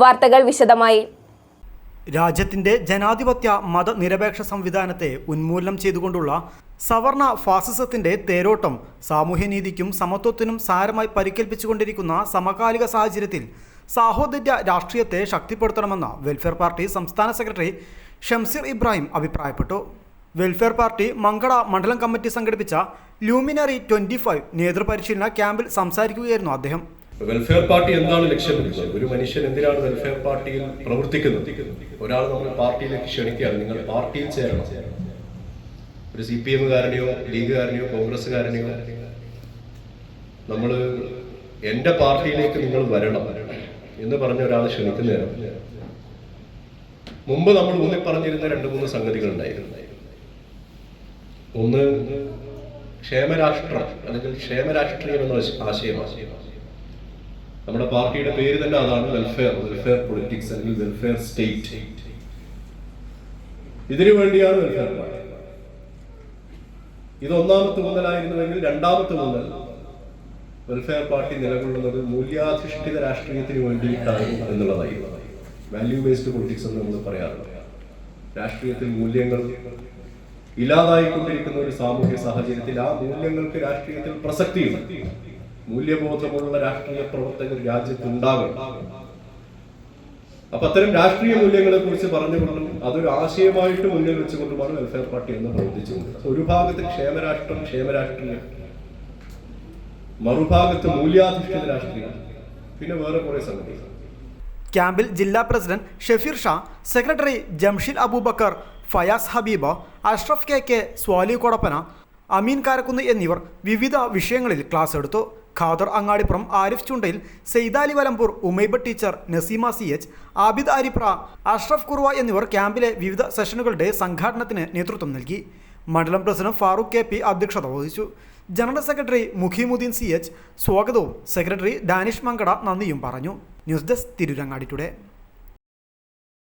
വാർത്തകൾ വിശദമായി. രാജ്യത്തിന്റെ ജനാധിപത്യ മതനിരപേക്ഷ സംവിധാനത്തെ ഉന്മൂലനം ചെയ്തുകൊണ്ടുള്ള സവർണ ഫാസിസത്തിന്റെ തേരോട്ടം സാമൂഹ്യനീതിക്കും സമത്വത്തിനും സാരമായി പരിക്കേൽപ്പിച്ചുകൊണ്ടിരിക്കുന്ന സമകാലിക സാഹചര്യത്തിൽ സാഹോദര്യ രാഷ്ട്രീയത്തെ ശക്തിപ്പെടുത്തണമെന്ന് വെൽഫെയർ പാർട്ടി സംസ്ഥാന സെക്രട്ടറി ഷംസീർ ഇബ്രാഹിം അഭിപ്രായപ്പെട്ടു. വെൽഫെയർ പാർട്ടി മങ്കട മണ്ഡലം കമ്മിറ്റി സംഘടിപ്പിച്ച ലൂമിനറി ട്വന്റി ഫൈവ് നേതൃപരിശീലന ക്യാമ്പിൽ സംസാരിക്കുകയായിരുന്നു അദ്ദേഹം. വെൽഫെയർ പാർട്ടി എന്താണ് ലക്ഷ്യമിടുന്നത്? ഒരു മനുഷ്യൻ എന്തിനാണ് വെൽഫെയർ പാർട്ടിയിൽ പ്രവർത്തിക്കുന്നത്? ഒരാൾ നമ്മൾ പാർട്ടിയിലേക്ക് ക്ഷണിക്കുകയാണ്. നിങ്ങൾ പാർട്ടിയിൽ ചേരണം. ഒരു സി പി എമ്മുകാരനെയോ ലീഗുകാരനെയോ കോൺഗ്രസ്സുകാരനെയോ നമ്മൾ എന്റെ പാർട്ടിയിലേക്ക് നിങ്ങൾ വരണം എന്ന് പറഞ്ഞ ഒരാൾ ക്ഷണിക്കുന്നേരം മുമ്പ് നമ്മൾ ഊന്നി പറഞ്ഞിരുന്ന രണ്ട് മൂന്ന് സംഗതികൾ ഉണ്ടായിരുന്നു. ഒന്ന് ക്ഷേമരാഷ്ട്രം അല്ലെങ്കിൽ ക്ഷേമരാഷ്ട്രീയം എന്ന ആശയമാണ്. നമ്മുടെ പാർട്ടിയുടെ പേര് തന്നെ അതാണ് വെൽഫെയർ വെൽഫെയർ പൊളിറ്റിക്സ് അല്ലെങ്കിൽ വെൽഫെയർ സ്റ്റേറ്റ് ഇതിനു വേണ്ടിയാണ് വെൽഫെയർ പാർട്ടി ഇത് ഒന്നാമത്തെ മുതലായിരുന്നുവെങ്കിൽ രണ്ടാമത്തെ മുതൽ വെൽഫെയർ പാർട്ടി നിലകൊള്ളുന്നത് മൂല്യാധിഷ്ഠിത രാഷ്ട്രീയത്തിന് വേണ്ടിയിട്ടാണ് എന്നുള്ളതായി. വാല്യൂ ബേസ്ഡ് പൊളിറ്റിക്സ് എന്ന് നമ്മൾ പറയാറുണ്ട്. രാഷ്ട്രീയത്തിൽ മൂല്യങ്ങൾ ഇല്ലാതായിക്കൊണ്ടിരിക്കുന്ന ഒരു സാമൂഹ്യ സാഹചര്യത്തിൽ ആ മൂല്യങ്ങൾക്ക് രാഷ്ട്രീയത്തിൽ പ്രസക്തിയുണ്ട്. മൂല്യബോധമുള്ള രാഷ്ട്രീയ പ്രവർത്തകർ രാജ്യത്തുണ്ടാകും അപ്പൊ അത്തരം രാഷ്ട്രീയ മൂല്യങ്ങളെ കുറിച്ച് പറഞ്ഞുകൊണ്ടും അതൊരു ആശയമായിട്ട് മുന്നിൽ വെച്ചുകൊണ്ടുമാണ് വെൽഫെയർ പാർട്ടി എന്ന് പ്രവർത്തിച്ചുകൊണ്ട് ഒരു ഭാഗത്ത് ക്ഷേമരാഷ്ട്രം ക്ഷേമരാഷ്ട്രീയം. മറുഭാഗത്ത് മൂല്യാധിഷ്ഠിത രാഷ്ട്രീയം. പിന്നെ വേറെ കുറെ സംഗതി ക്യാമ്പിൽ ജില്ലാ president Shefeer Sha secretary Jamshil Abubakar Fayas Habeeba Ashraf K K Swali Kodappana Ameen Karakkunnu എന്നിവർ വിവിധ വിഷയങ്ങളിൽ ക്ലാസ് എടുത്തു. Khader Angadippuram Arif Chundayil Saithali Valamboor Umaiba teacher Naseema C H Abid Aripra Ashraf Kurva എന്നിവർ ക്യാമ്പിലെ വിവിധ സെഷനുകളുടെ സംഘാടനത്തിന് നേതൃത്വം നൽകി. മണ്ഡലം പ്രസിഡന്റ് ഫാറൂഖ് കെ പി അധ്യക്ഷത വഹിച്ചു. General secretary Mukheemuddeen C H സ്വാഗതവും സെക്രട്ടറി ഡാനിഷ് മങ്കട നന്ദിയും പറഞ്ഞു. News desk Tirurangadi today.